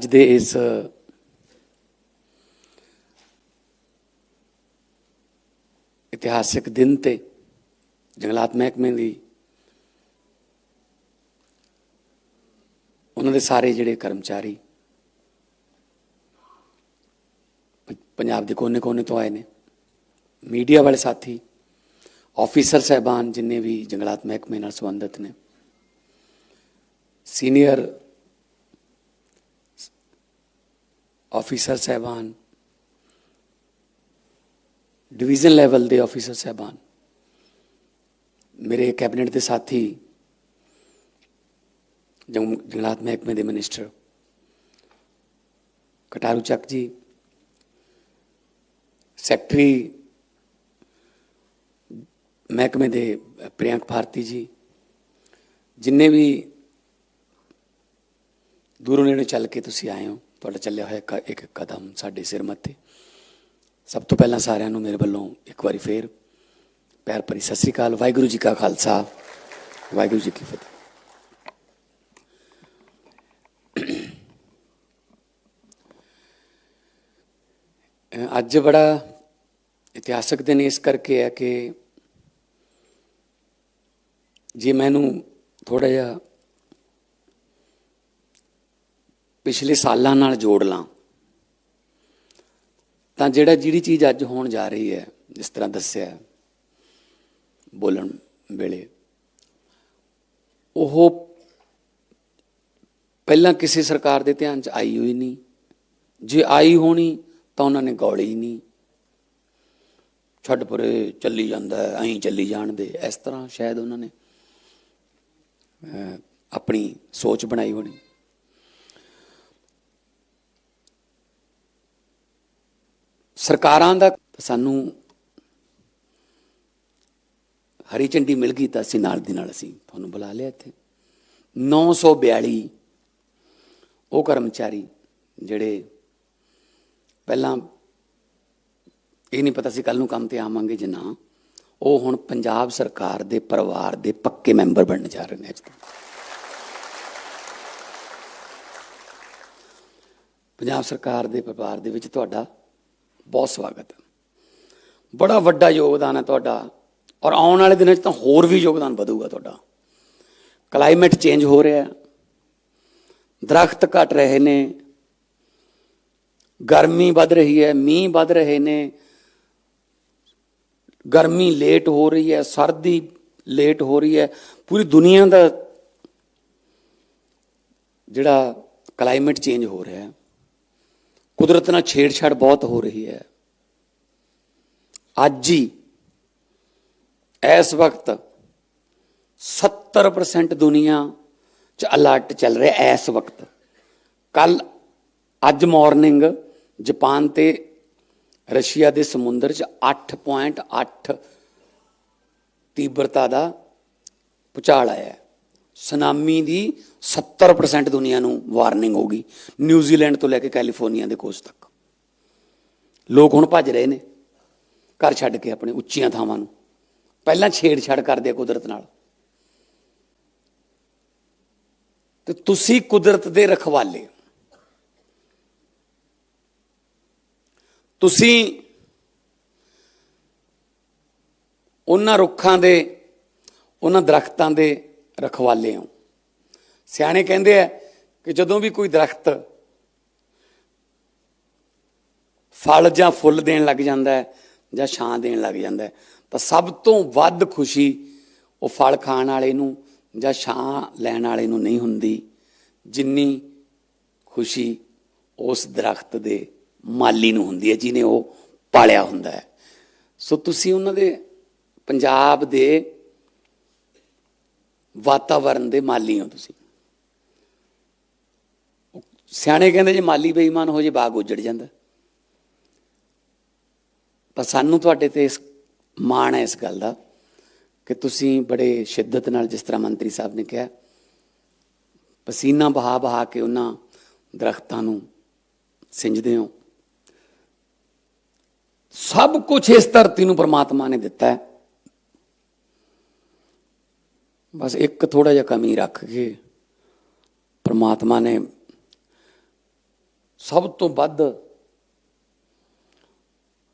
ਅੱਜ ਦੇ ਇਸ ਇਤਿਹਾਸਿਕ ਦਿਨ ਤੇ ਜੰਗਲਾਤ ਮਹਿਕਮੇ ਦੀ ਉਹਨਾਂ ਦੇ ਸਾਰੇ ਜਿਹੜੇ ਕਰਮਚਾਰੀ ਪੰਜਾਬ ਦੇ ਕੋਨੇ-ਕੋਨੇ ਤੋਂ ਆਏ ਨੇ। ਮੀਡੀਆ ਵਾਲੇ ਸਾਥੀ, ਆਫੀਸਰ ਸਹਿਬਾਨ ਜਿੰਨੇ ਵੀ ਜੰਗਲਾਤ ਮਹਿਕਮੇ ਨਾਲ ਸੰਬੰਧਿਤ ਨੇ। ਸੀਨੀਅਰ ਆਫੀਸਰ ਸਹਿਬਾਨ ਡਿਵੀਜ਼ਨ ਲੈਵਲ ਦੇ ਆਫੀਸਰ ਸਹਿਬਾਨ ਮੇਰੇ ਕੈਬਨਿਟ ਦੇ ਸਾਥੀ, ਜੰਗ- ਜੰਗਲਾਤ ਮਹਿਕਮੇ ਦੇ ਮਿਨਿਸਟਰ ਕਟਾਰੂ ਚੱਕ ਜੀ ਸੈਕਟਰੀ ਮਹਿਕਮੇ ਦੇ ਪ੍ਰਿਯੰਕ ਭਾਰਤੀ ਜੀ, ਜਿੰਨੇ ਵੀ ਦੂਰੋਂ ਨੇੜੇ ਚੱਲ ਕੇ ਤੁਸੀਂ ਆਏ ਹੋ ਤੁਹਾਡਾ ਚੱਲਿਆ ਹੋਇਆ ਇੱਕ- ਇੱਕ ਕਦਮ ਸਾਡੇ ਸਿਰ ਮੱਥੇ। ਸਭ ਤੋਂ ਪਹਿਲਾਂ ਸਾਰਿਆਂ ਨੂੰ ਮੇਰੇ ਵੱਲੋਂ ਇੱਕ ਵਾਰੀ ਫੇਰ ਪਿਆਰ ਭਰੀ ਸਤਿ ਸ੍ਰੀ ਅਕਾਲ, ਵਾਹਿਗੁਰੂ ਜੀ ਕਾ ਖਾਲਸਾ, ਵਾਹਿਗੁਰੂ ਜੀ ਕੀ ਫਤਿਹ। ਅੱਜ ਬੜਾ ਇਤਿਹਾਸਕ ਦਿਨ ਇਸ ਕਰਕੇ ਹੈ ਕਿ ਜੇ ਮੈਨੂੰ ਥੋੜਾ ਜਿਹਾ ਪਿਛਲੇ ਸਾਲਾਂ ਨਾਲ ਜੋੜ ਲਾਂ। ਤਾਂ ਜਿਹੜਾ ਜਿਹੜੀ ਚੀਜ਼ ਅੱਜ ਹੋਣ ਜਾ ਰਹੀ ਹੈ, ਜਿਸ ਤਰ੍ਹਾਂ ਦੱਸਿਆ ਬੋਲਣ ਵੇਲੇ, ਉਹ ਪਹਿਲਾਂ ਕਿਸੇ ਸਰਕਾਰ ਦੇ ਧਿਆਨ 'ਚ ਆਈ ਹੋਈ ਨਹੀਂ। ਜੇ ਆਈ ਹੋਣੀ ਤਾਂ ਉਹਨਾਂ ਨੇ ਗੌਲੀ ਹੀ ਨਹੀਂ। ਛੱਡ ਪਰੇ ਚੱਲੀ ਜਾਂਦਾ ਐਂ ਚੱਲੀ ਜਾਣ ਦੇ ਇਸ ਤਰ੍ਹਾਂ ਸ਼ਾਇਦ ਉਹਨਾਂ ਨੇ ਆਪਣੀ ਸੋਚ ਬਣਾਈ ਹੋਣੀ। ਸਰਕਾਰਾਂ ਦਾ ਸਾਨੂੰ ਹਰੀ ਝੰਡੀ ਮਿਲ ਗਈ ਤਾਂ ਅਸੀਂ ਨਾਲ ਦੀ ਨਾਲ ਅਸੀਂ ਤੁਹਾਨੂੰ ਬੁਲਾ ਲਿਆ ਇੱਥੇ। 942 ਉਹ ਕਰਮਚਾਰੀ ਜਿਹੜੇ ਪਹਿਲਾਂ ਇਹ ਨਹੀਂ ਪਤਾ ਸੀ ਕੱਲ ਨੂੰ ਕੰਮ ਤੇ ਆਵਾਂਗੇ ਜਾਂ ਨਾ, ਉਹ ਹੁਣ ਪੰਜਾਬ ਸਰਕਾਰ ਦੇ ਪਰਿਵਾਰ ਦੇ ਪੱਕੇ ਮੈਂਬਰ ਬਣਨ ਜਾ ਰਹੇ ਨੇ ਅੱਜ ਤੋਂ। ਪੰਜਾਬ ਸਰਕਾਰ ਦੇ ਪਰਿਵਾਰ ਦੇ ਵਿੱਚ ਤੁਹਾਡਾ ਬਹੁਤ ਸਵਾਗਤ ਹੈ। ਬੜਾ ਵੱਡਾ ਯੋਗਦਾਨ ਹੈ ਤੁਹਾਡਾ ਔਰ ਆਉਣ ਵਾਲੇ ਦਿਨਾਂ 'ਚ ਤਾਂ ਹੋਰ ਵੀ ਯੋਗਦਾਨ ਵਧੂਗਾ ਤੁਹਾਡਾ। ਕਲਾਈਮੇਟ ਚੇਂਜ ਹੋ ਰਿਹਾ ਹੈ। ਦਰਖਤ ਘਟ ਰਹੇ ਨੇ। ਗਰਮੀ ਵੱਧ ਰਹੀ ਹੈ, ਮੀਂਹ ਵੱਧ ਰਹੇ ਨੇ। ਗਰਮੀ ਲੇਟ ਹੋ ਰਹੀ ਹੈ, ਸਰਦੀ ਲੇਟ ਹੋ ਰਹੀ ਹੈ। ਪੂਰੀ ਦੁਨੀਆ ਦਾ ਜਿਹੜਾ ਕਲਾਈਮੇਟ ਚੇਂਜ ਹੋ ਰਿਹਾ ਹੈ। ਕੁਦਰਤ ਨਾਲ ਛੇੜਛਾੜ ਬਹੁਤ ਹੋ ਰਹੀ ਹੈ। ਅੱਜ ਹੀ ਇਸ ਵਕਤ 70% ਦੁਨੀਆ ਚ ਅਲਰਟ ਚੱਲ ਰਿਹਾ ਇਸ ਵਕਤ। ਕੱਲ ਅੱਜ ਮਾਰਨਿੰਗ ਜਾਪਾਨ ਤੇ ਰਸ਼ੀਆ ਦੇ ਸਮੁੰਦਰ ਚ 8.8 ਤੀਬਰਤਾ ਦਾ ਭੁਚਾਲ ਆਇਆ ਸੁਨਾਮੀ ਦੀ 70% ਦੁਨੀਆ ਨੂੰ ਵਾਰਨਿੰਗ ਹੋ ਗਈ ਨਿਊਜ਼ੀਲੈਂਡ ਤੋਂ ਲੈ ਕੇ ਕੈਲੀਫੋਰਨੀਆ ਦੇ ਕੋਸਟ ਤੱਕ। ਲੋਕ ਹੁਣ ਭੱਜ ਰਹੇ ਨੇ, ਘਰ ਛੱਡ ਕੇ ਆਪਣੇ ਉੱਚੀਆਂ ਥਾਵਾਂ ਨੂੰ। ਪਹਿਲਾਂ ਛੇੜਛਾੜ ਕਰਦੇ ਆ ਕੁਦਰਤ ਨਾਲ। ਤੇ ਤੁਸੀਂ ਕੁਦਰਤ ਦੇ ਰਖਵਾਲੇ ਤੁਸੀਂ ਉਹਨਾਂ ਰੁੱਖਾਂ ਦੇ, ਉਹਨਾਂ ਦਰਖਤਾਂ ਦੇ ਰਖਵਾਲੇ ਹੋ। ਸਿਆਣੇ ਕਹਿੰਦੇ ਆ ਕਿ ਜਦੋਂ ਵੀ ਕੋਈ ਦਰਖਤ ਫਲ ਜਾਂ ਫੁੱਲ ਦੇਣ ਲੱਗ ਜਾਂਦਾ ਹੈ ਜਾਂ ਛਾਂ ਦੇਣ ਲੱਗ ਜਾਂਦਾ ਹੈ, ਤਾਂ ਸਭ ਤੋਂ ਵੱਧ ਖੁਸ਼ੀ ਉਹ ਫਲ ਖਾਣ ਵਾਲੇ ਨੂੰ ਜਾਂ ਛਾਂ ਲੈਣ ਵਾਲੇ ਨੂੰ ਨਹੀਂ ਹੁੰਦੀ, ਜਿੰਨੀ ਖੁਸ਼ੀ ਉਸ ਦਰਖਤ ਦੇ ਮਾਲੀ ਨੂੰ ਹੁੰਦੀ ਹੈ ਜਿਹਨੇ ਉਹ ਪਾਲਿਆ ਹੁੰਦਾ ਹੈ। ਸੋ ਤੁਸੀਂ ਉਹਨਾਂ ਦੇ ਪੰਜਾਬ ਦੇ ਵਾਤਾਵਰਣ ਦੇ ਮਾਲੀ ਹੋ ਤੁਸੀਂ। ਸਿਆਣੇ ਕਹਿੰਦੇ ਜੇ ਮਾਲੀ ਬੇਈਮਾਨ ਹੋ ਜੇ, ਬਾਗ ਉਜੜ ਜਾਂਦਾ। ਪਰ ਸਾਨੂੰ ਤੁਹਾਡੇ ਤੇ ਇਸ ਮਾਣ ਹੈ ਇਸ ਗੱਲ ਦਾ ਕਿ ਤੁਸੀਂ ਬੜੇ ਸ਼ਿੱਦਤ ਨਾਲ ਜਿਸ ਤਰ੍ਹਾਂ ਮੰਤਰੀ ਸਾਹਿਬ ਨੇ ਕਿਹਾ, ਪਸੀਨਾ ਬਹਾ ਬਹਾ ਕੇ ਉਹਨਾਂ ਦਰਖਤਾਂ ਨੂੰ ਸਿੰਜਦੇ ਹੋ। ਸਭ ਕੁਝ ਇਸ ਧਰਤੀ ਨੂੰ ਪ੍ਰਮਾਤਮਾ ਨੇ ਦਿੱਤਾ ਹੈ। ਬਸ ਇੱਕ ਥੋੜਾ ਜਿਹਾ ਕਮੀ ਰੱਖ ਕੇ ਪ੍ਰਮਾਤਮਾ ਨੇ ਸਭ ਤੋਂ ਵੱਧ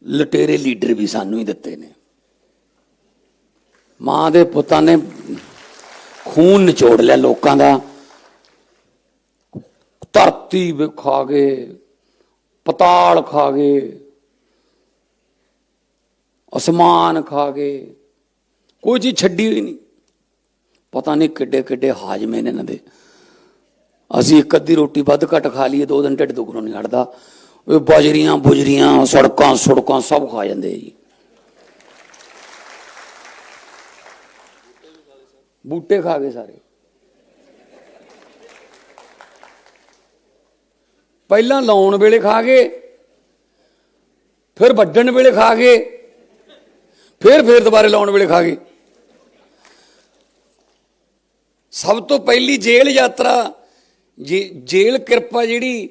ਲਟੇਰੇ ਲੀਡਰ ਵੀ ਸਾਨੂੰ ਹੀ ਦਿੱਤੇ ਨੇ। ਮਾਂ ਦੇ ਪੁੱਤਾਂ ਨੇ ਖੂਨ ਨਿਚੋੜ ਲਿਆ ਲੋਕਾਂ ਦਾ। ਧਰਤੀ ਖਾ ਗਏ ਪਤਾਲ ਖਾ ਗਏ ਅਸਮਾਨ ਖਾ ਗਏ ਕੋਈ ਚੀਜ਼ ਛੱਡੀ ਹੋਈ ਨਹੀਂ। ਪਤਾ ਨਹੀਂ ਕਿੱਡੇ ਕਿੱਡੇ ਹਾਜਮੇ ਨੇ ਇਹਨਾਂ ਦੇ। ਅਸੀਂ ਇੱਕ ਅੱਧੀ ਰੋਟੀ ਵੱਧ ਘੱਟ ਖਾ ਲਈਏ, ਦੋ ਦਿਨ ਢਿੱਡ ਦੁਖਣੋਂ ਨਹੀਂ ਹਟਦਾ। ਉਹ ਬਾਜਰੀਆਂ, ਬੁਜਰੀਆਂ, ਸੜਕਾਂ ਸੜਕਾਂ ਸਭ ਖਾ ਜਾਂਦੇ ਆ ਜੀ। ਬੂਟੇ ਖਾ ਗਏ ਸਾਰੇ। ਪਹਿਲਾਂ ਲਾਉਣ ਵੇਲੇ ਖਾ ਗਏ, ਫਿਰ ਵੱਢਣ ਵੇਲੇ ਖਾ ਗਏ, ਫਿਰ ਫਿਰ ਦੁਬਾਰੇ ਲਾਉਣ ਵੇਲੇ ਖਾ ਗਏ। ਸਭ ਤੋਂ ਪਹਿਲੀ ਜੇਲ੍ਹ ਯਾਤਰਾ, ਜੇ ਜੇਲ੍ਹ ਕਿਰਪਾ ਜਿਹੜੀ,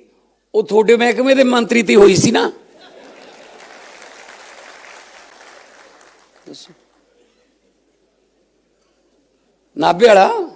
ਉਹ ਤੁਹਾਡੇ ਮਹਿਕਮੇ ਦੇ ਮੰਤਰੀ ਤੇ ਹੋਈ ਸੀ ਨਾ। ਨਾਭੇ ਵਾਲਾ?